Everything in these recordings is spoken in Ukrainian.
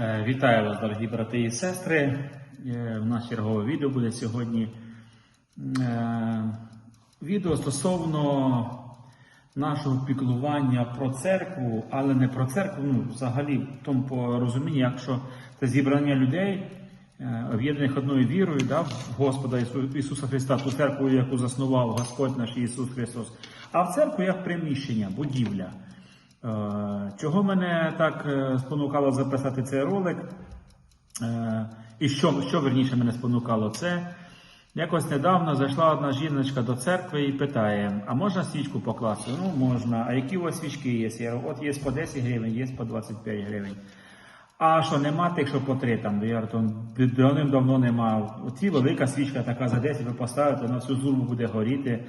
Е, Вітаю вас, дорогі брати і сестри. Е, В нас чергове відео буде сьогодні. Е, Відео стосовно нашого піклування про церкву, але не про церкву, ну, взагалі, в тому порозумінні, якщо це зібрання людей, е, об'єднаних одною вірою да, в Господа Ісуса Христа, ту церкву, яку заснував Господь наш Ісус Христос, а в церкву як приміщення, будівля. Е, Чого мене так е, спонукало записати цей ролик? Е, І що, що верніше мене спонукало? Це якось недавно зайшла одна жіночка до церкви і питає: а можна свічку покласти? Ну, можна. А які у вас свічки є? Я от є по 10 гривень, є по 25 гривень. А що нема тих, що по 3 там, я давним-давно нема. Оці велика свічка така за 10 ви поставите, на всю зурбу буде горіти.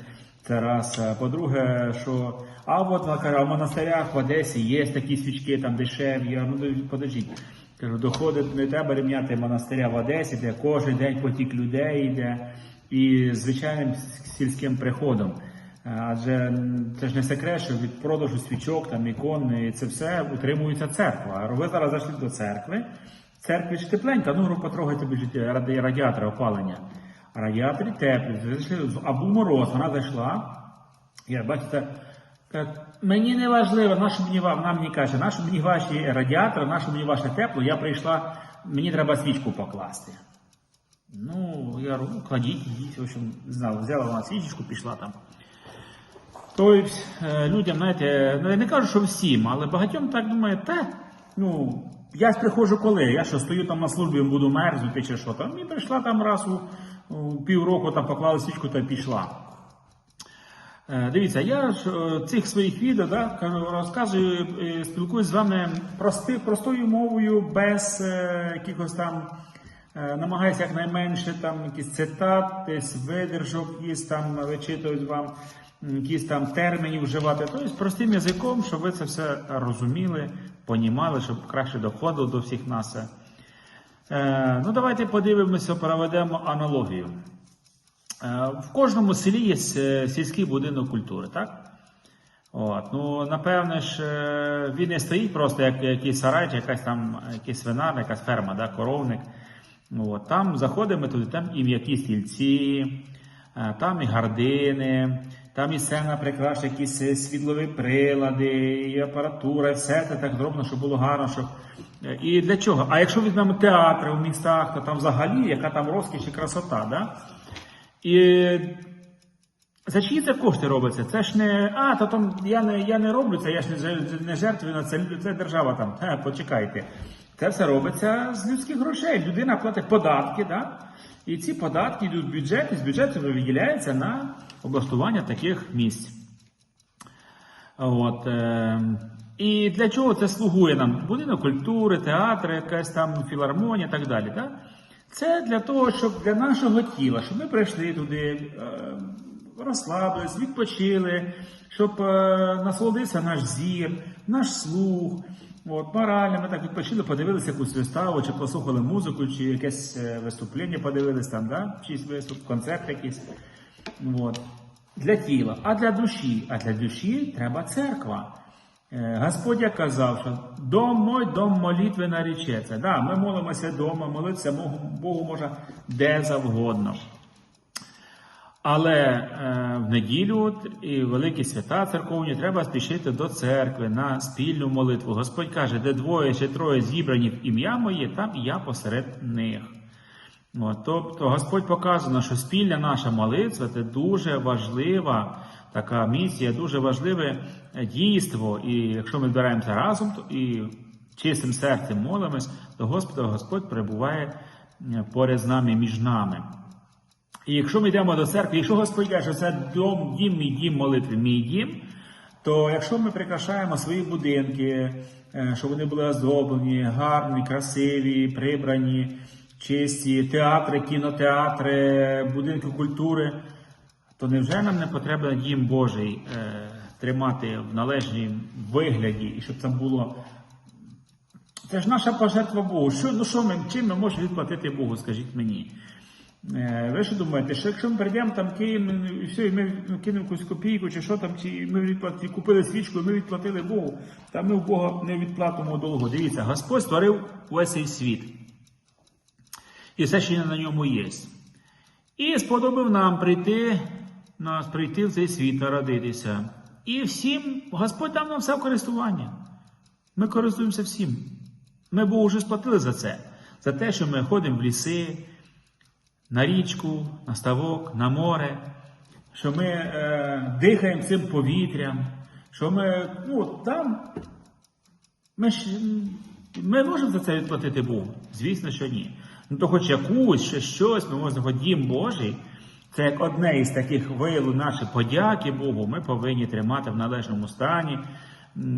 Це раз. По-друге, що а от в монастирях в Одесі є такі свічки там дешеві. Я ну подождіть. Кажу, доходить, не треба рівняти монастиря в Одесі, де кожен день потік людей йде, і звичайним сільським приходом. Адже це ж не секрет, що від продажу свічок, там ікон, і це все утримується церква. А ви зараз зайшли до церкви. Церкві ж тепленька, ну потрогайте радіатора опалення. А радіаторі теплі. Ви зайшли, а був мороз, вона зайшла. Я бачите, мені не важливо, на що мені вона мені каже, на що мені ваші радіатори, на що мені ваше тепло, я прийшла, мені треба свічку покласти. Ну, я говорю, кладіть, йдіть, в общем, не взяла вона свічечку, пішла там. Тобто е, людям, знаєте, ну я не кажу, що всім, але багатьом так думає, та, ну, я приходжу коли, я що стою там на службі, буду мерзнути чи що там. І прийшла там раз у півроку, там поклала свічку та пішла. Е, Дивіться, я ж е, цих своїх відео да, розказую, спілкуюсь з вами прости, простою мовою, без е, якихось там, намагаюся якнайменше там якісь цитат, десь видержок, якісь там вичитують вам, якісь там терміни вживати. Тобто простим язиком, щоб ви це все розуміли, понімали, щоб краще доходило до всіх нас. Е, ну, давайте подивимося, проведемо аналогію. Е, В кожному селі є сільський будинок культури, так? От, ну, напевне ж, е, він не стоїть просто як якийсь сарай, чи якась там якийсь свинар, якась ферма, да, коровник. От, там заходимо туди, там і м'які стільці, там і гардини, там і сцена прикрашена, якісь світлові прилади, і апаратура, і все це так зроблено, щоб було гарно. Щоб... е, І для чого? А якщо візьмемо театри в містах, то там взагалі яка там розкіш і красота, да? І за чиї це кошти робиться? Це ж не. А, то там я не, я не роблю це, я ж не, не жертвую, це, це держава там. Е, почекайте. Це все робиться з людських грошей. Людина платить податки, да? І ці податки йдуть в бюджет, і з бюджету виділяється на облаштування таких місць. От, е, і для чого це слугує нам? Будинок культури, театр, якась там філармонія і так далі. Да? Це для того, щоб для нашого тіла, щоб ми прийшли туди, е, розслабились, відпочили, щоб е, насолодився наш зір, наш слух. От, морально, ми так відпочили, подивилися якусь виставу, чи послухали музику, чи якесь е, виступлення подивились там, да? чийсь виступ, концерт якийсь. От. Для тіла, а для душі. А для душі треба церква. Е, Господь як казав, що дом мой, дом молитви нарічеться. Да, ми молимося вдома, молитися Богу може де завгодно. Але е, в неділю і великі свята церковні треба спішити до церкви на спільну молитву. Господь каже, де двоє чи троє зібрані в ім'я моє, там і я посеред них. От, тобто Господь показано, що спільна наша молитва це дуже важлива така місія, дуже важливе дійство. І якщо ми збираємося разом то і чистим серцем молимось, то Господь, Господь перебуває е, поряд з нами між нами. І якщо ми йдемо до церкви, якщо Господь каже, що це дом, дім, мій дім молитви, мій дім, то якщо ми прикрашаємо свої будинки, е, щоб вони були оздоблені, гарні, красиві, прибрані, чисті, театри, кінотеатри, будинки культури, то невже нам не потрібно дім Божий е, тримати в належній вигляді, і щоб там було. Це ж наша пожертва Богу. Що, ну що ми, чим ми можемо відплатити Богу, скажіть мені? Е, Ви що думаєте, що якщо ми прийдемо там Київ, і все, і ми кинемо якусь копійку, чи що там, чи ми відплатили, купили свічку, і ми відплатили Богу, та ми в Бога не відплатимо долгу. Дивіться, Господь створив весь цей світ. І все, що на ньому є. І сподобав нам прийти, нас прийти в цей світ, народитися. І всім Господь дав нам все в користування. Ми користуємося всім. Ми Богу вже сплатили за це. За те, що ми ходимо в ліси, на річку, на ставок, на море, що ми е, дихаємо цим повітрям, що ми ну, там. Ми, ж, ми можемо за це відплатити Богу? Звісно, що ні. Ну то хоч якусь, ще щось, ми можемо, дім Божий, це як одне із таких вияву нашої подяки Богу, ми повинні тримати в належному стані,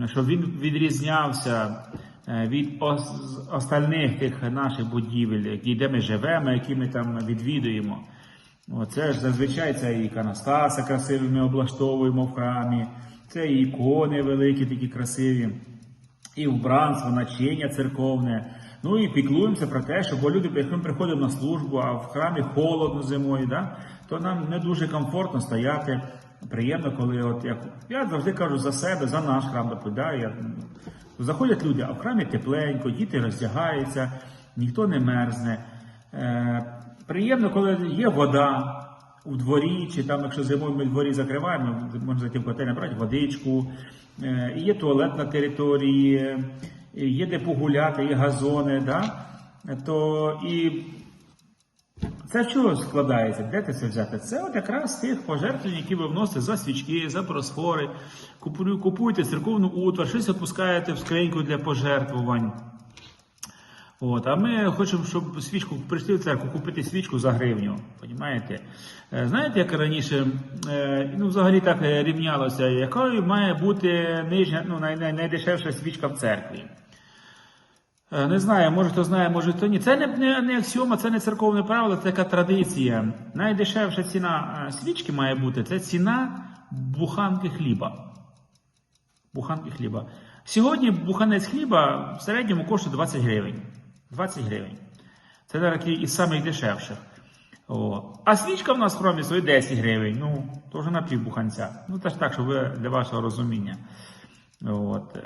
щоб він відрізнявся від ос- остальних тих наших будівель, де ми живемо, які ми там відвідуємо. Оце ж зазвичай це і іконостаси красиві ми облаштовуємо в храмі, це і ікони великі, такі красиві і вбранство, начення церковне. Ну і піклуємося про те, що бо люди, якщо ми приходимо на службу, а в храмі холодно зимою, да, то нам не дуже комфортно стояти. Приємно, коли от як я завжди кажу за себе, за наш храм. Я, заходять люди, а в храмі тепленько, діти роздягаються, ніхто не мерзне. Е, приємно, коли є вода у дворі, чи там, якщо зимою ми дворі закриваємо, можна зайти в котель, набрати водичку, е, є туалет на території, є де погуляти, є газони, да? то і це чого складається? Де ти це взяти? Це от якраз тих пожертвувань, які ви вносите за свічки, за просфори, купуєте церковну утвар, щось опускаєте в скриньку для пожертвувань. От, а ми хочемо, щоб свічку прийшли в церкву, купити свічку за гривню. Понімаєте? Е, Знаєте, як раніше, е, ну взагалі так е, рівнялося, якою має бути нижня, ну, най, най, найдешевша свічка в церкві? Е, Не знаю, може хто знає, може хто ні. Це не, не, не аксіома, це не церковне правило, це така традиція. Найдешевша ціна е, свічки має бути це ціна буханки хліба. Буханки хліба. Сьогодні буханець хліба в середньому коштує 20 гривень. 20 гривень. Це такий із самих дешевших. О. А свічка в нас в хромі стоїть 10 гривень. Ну, то вже на пів буханця. Ну, теж так, щоб ви для вашого розуміння. От.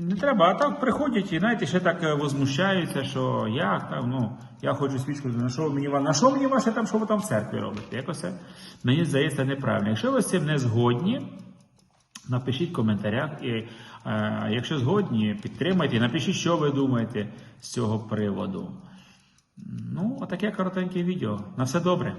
Не треба, а так приходять і знаєте, ще так е, возмущаються, що як там, ну, я хочу свічку, на що мені на що мені ваше там, що ви там в церкві робите? Якось це, мені здається неправильно. Якщо ви з цим не згодні, напишіть в коментарях. І е, якщо згодні, підтримайте, напишіть, що ви думаєте з цього приводу. Ну, отаке коротеньке відео. На все добре.